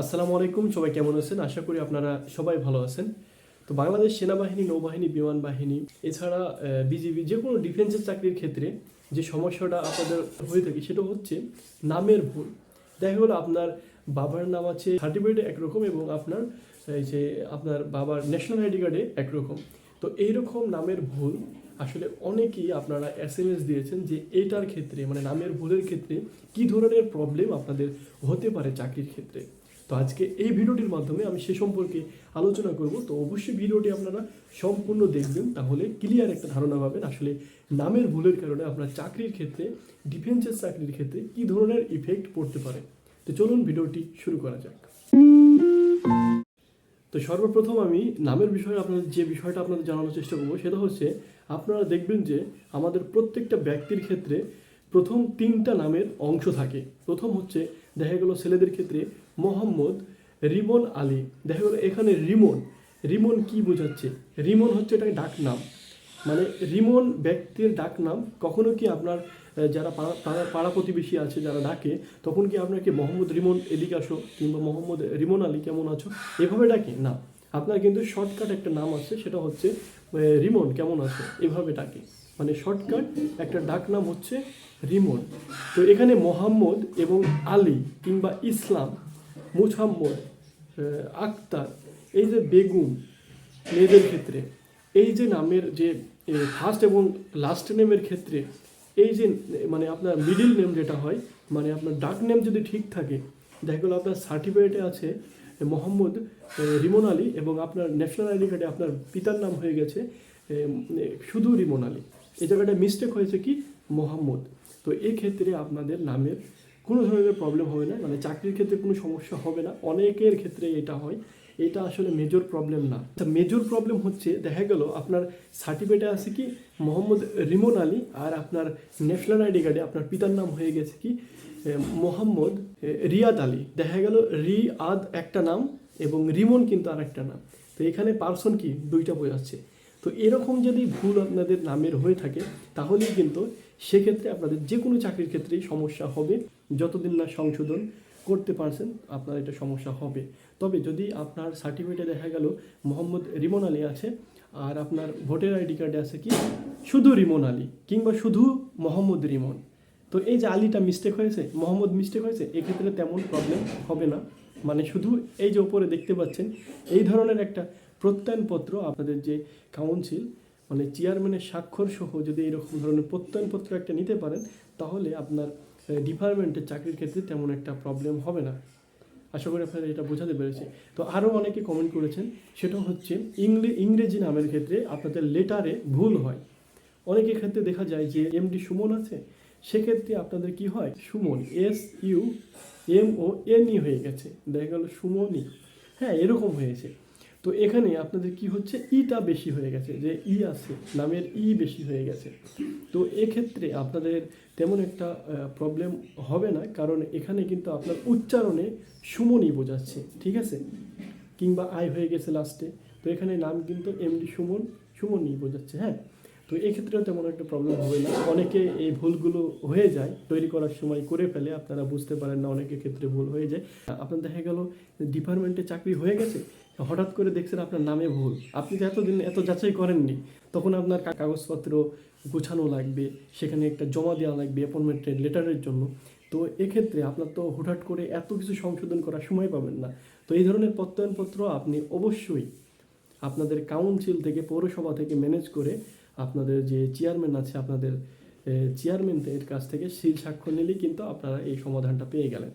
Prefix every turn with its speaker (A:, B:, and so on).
A: আসসালামু আলাইকুম, সবাই কেমন আছেন? আশা করি আপনারা সবাই ভালো আছেন। তো বাংলাদেশ সেনাবাহিনী, নৌবাহিনী, বিমান বাহিনী, এছাড়া বিজিবি যে কোনো ডিফেন্সের চাকরির ক্ষেত্রে যে সমস্যাটা আপনাদের হয়ে থাকে সেটা হচ্ছে নামের ভুল। দেখা গেলো আপনার বাবার নাম আছে সার্টিফিকেটে একরকম এবং আপনার, এই যে আপনার বাবার ন্যাশনাল আইডি কার্ডে একরকম। তো এইরকম নামের ভুল আসলে অনেকেই আপনারা এস এম এস দিয়েছেন যে এটার ক্ষেত্রে মানে নামের ভুলের ক্ষেত্রে কি ধরনের প্রবলেম আপনাদের হতে পারে চাকরির ক্ষেত্রে। তো আজকে এই ভিডিওটির মাধ্যমে আমি সে সম্পর্কে আলোচনা করব। তো অবশ্যই ভিডিওটি আপনারা সম্পূর্ণ দেখবেন, তাহলে ক্লিয়ার একটা ধারণা পাবেন আসলে নামের ভুলের কারণে আপনার চাকরির ক্ষেত্রে ডিফেন্সের চাকরির ক্ষেত্রে কি ধরনের ইফেক্ট পড়তে পারে। তো চলুন ভিডিওটি শুরু করা যাক। তো সর্বপ্রথম আমি নামের বিষয়ে আপনাদের যে বিষয়টা আপনাদের জানানোর চেষ্টা করব, সেটা হচ্ছে আপনারা দেখবেন যে আমাদের প্রত্যেকটা ব্যক্তির ক্ষেত্রে প্রথম তিনটা নামের অংশ থাকে। প্রথম হচ্ছে দেখা গেল ছেলেদের ক্ষেত্রে মোহাম্মদ রিমন আলী। দেখা গেল এখানে রিমন। রিমন কি বোঝাচ্ছে? রিমন হচ্ছে এটা ডাক নাম। মানে রিমন ব্যক্তির ডাক নাম। কখনো কি আপনার যারা পাড়া, পাড়া- পাড়া প্রতিবেশী আছে, যারা ডাকে, তখন কি আপনাকে মোহাম্মদ রিমন এদিকে আসো কিংবা মোহাম্মদ রিমন আলী কেমন আছো? এভাবে ডাকে? না। আপনার কিন্তু শর্টকাট একটা নাম আছে, সেটা হচ্ছে রিমন কেমন আছো? এভাবে ডাকে। মানে শর্টকাট একটা ডাক নাম হচ্ছে রিমন তো এখানে মোহাম্মদ এবং আলী কিংবা ইসলাম, মুছাম্মদ আক্তার, এই যে বেগুন, মেয়েদের ক্ষেত্রে, এই যে নামের যে ফার্স্ট এবং লাস্ট নেমের ক্ষেত্রে, এই যে মানে আপনার মিডিল নেম যেটা হয় মানে আপনার ডাক নেম যদি ঠিক থাকে, দেখা গেলো আপনার সার্টিফিকেটে আছে মোহাম্মদ রিমন আলী এবং আপনার ন্যাশনাল আইডি কার্ডে আপনার পিতার নাম হয়ে গেছে শুধু রিমন আলী। এই জায়গাটা মিস্টেক হয়েছে কি? মোহাম্মদ। তো এই ক্ষেত্রে আপনাদের নামের কোনো ধরনের প্রবলেম হবে না। মানে চাকরির ক্ষেত্রে কোনো সমস্যা হবে না। অনেকের ক্ষেত্রে এটা হয়। এটা আসলে মেজর প্রবলেম না। মেজর প্রবলেম হচ্ছে, দেখা গেল আপনার সার্টিফিকেটে আছে কি? মোহাম্মদ রিমন আলী আর আপনার ন্যাশনাল আইডি কার্ডে আপনার পিতার নাম হয়ে গেছে কি? মোহাম্মদ রিয়াদ আলী। দেখা গেল রিয়াদ একটা নাম এবং রিমন কিন্তু আর একটা নাম। তো এখানে পার্সন কি? দুইটা বোঝাচ্ছে তো এরকম যদি ভুল আপনাদের নামের হয়ে থাকে, তাহলেই কিন্তু সেক্ষেত্রে আপনাদের যে কোনো চাকরির ক্ষেত্রেই সমস্যা হবে। যতদিন না সংশোধন করতে পারছেন, আপনার এটা সমস্যা হবে। তবে যদি আপনার সার্টিফিকেটে দেখা গেল মোহাম্মদ রিমন আলী আছে, আর আপনার ভোটার আইডি কার্ডে আছে কি? শুধু রিমন আলী, কিংবা শুধু মোহাম্মদ রিমন। তো এই যে আলীটা মিস্টেক হয়েছে, মোহাম্মদ মিস্টেক হয়েছে, এক্ষেত্রে তেমন প্রবলেম হবে না। মানে শুধু এই যে ওপরে দেখতে পাচ্ছেন, এই ধরনের একটা প্রত্যয়নপত্র, আপনাদের যে কাউন্সিল মানে চেয়ারম্যানের স্বাক্ষর সহ যদি এরকম ধরনের প্রত্যয়নপত্র একটা নিতে পারেন, তাহলে আপনার ডিপার্টমেন্টের চাকরির ক্ষেত্রে তেমন একটা প্রবলেম হবে না। আশা করি আপনারা এটা বোঝাতে পেরেছি। তো আরও অনেকে কমেন্ট করেছেন, সেটা হচ্ছে ইংলে, ইংরেজি নামের ক্ষেত্রে আপনাদের লেটারে ভুল হয়। অনেকের ক্ষেত্রে দেখা যায় যে এমডি সুমন আছে, সেক্ষেত্রে আপনাদের কি হয়? Suman S U M O N E হয়ে গেছে। দেখা গেল সুমনই। হ্যাঁ এরকম হয়েছে। তো এখানে আপনাদের কি হচ্ছে? ইটা বেশি হয়ে গেছে, যে ই আছে, নামের ই বেশি হয়ে গেছে। তো এক্ষেত্রে আপনাদের তেমন একটা প্রবলেম হবে না, কারণ এখানে কিন্তু আপনার উচ্চারণে সুমনই বোঝাচ্ছে, ঠিক আছে? কিংবা আই হয়ে গেছে লাস্টে তো এখানে নাম কিন্তু এমডি সুমন, সুমনই বোঝাচ্ছে হ্যাঁ? তো এক্ষেত্রেও তেমন একটা প্রবলেম হবে না। অনেকে এই ভুলগুলো হয়ে যায়, তৈরি করার সময় করে ফেলে, আপনারা বুঝতে পারেন না অনেকের ক্ষেত্রে ভুল হয়ে যায়। আপনার দেখা গেল ডিপার্টমেন্টে চাকরি হয়ে গেছে, হঠাৎ করে দেখছেন আপনার নামে ভুল। আপনি তো এতদিন এত যাচাই করেননি, তখন আপনার কাগজপত্র গোছানো লাগবে, সেখানে একটা জমা দেওয়া লাগবে অ্যাপয়েন্টমেন্টের লেটারের জন্য। তো এক্ষেত্রে আপনার তো হুটহাট করে এত কিছু সংশোধন করার সময় পাবেন না। তো এই ধরনের প্রত্যয়নপত্র আপনি অবশ্যই আপনাদের কাউন্সিল থেকে, পৌরসভা থেকে ম্যানেজ করে আপনাদের যে চেয়ারম্যান আছে, আপনাদের চেয়ারম্যান এর কাছ থেকে সিল স্বাক্ষর নিলেই কিন্তু আপনারা এই সমাধানটা পেয়ে গেলেন।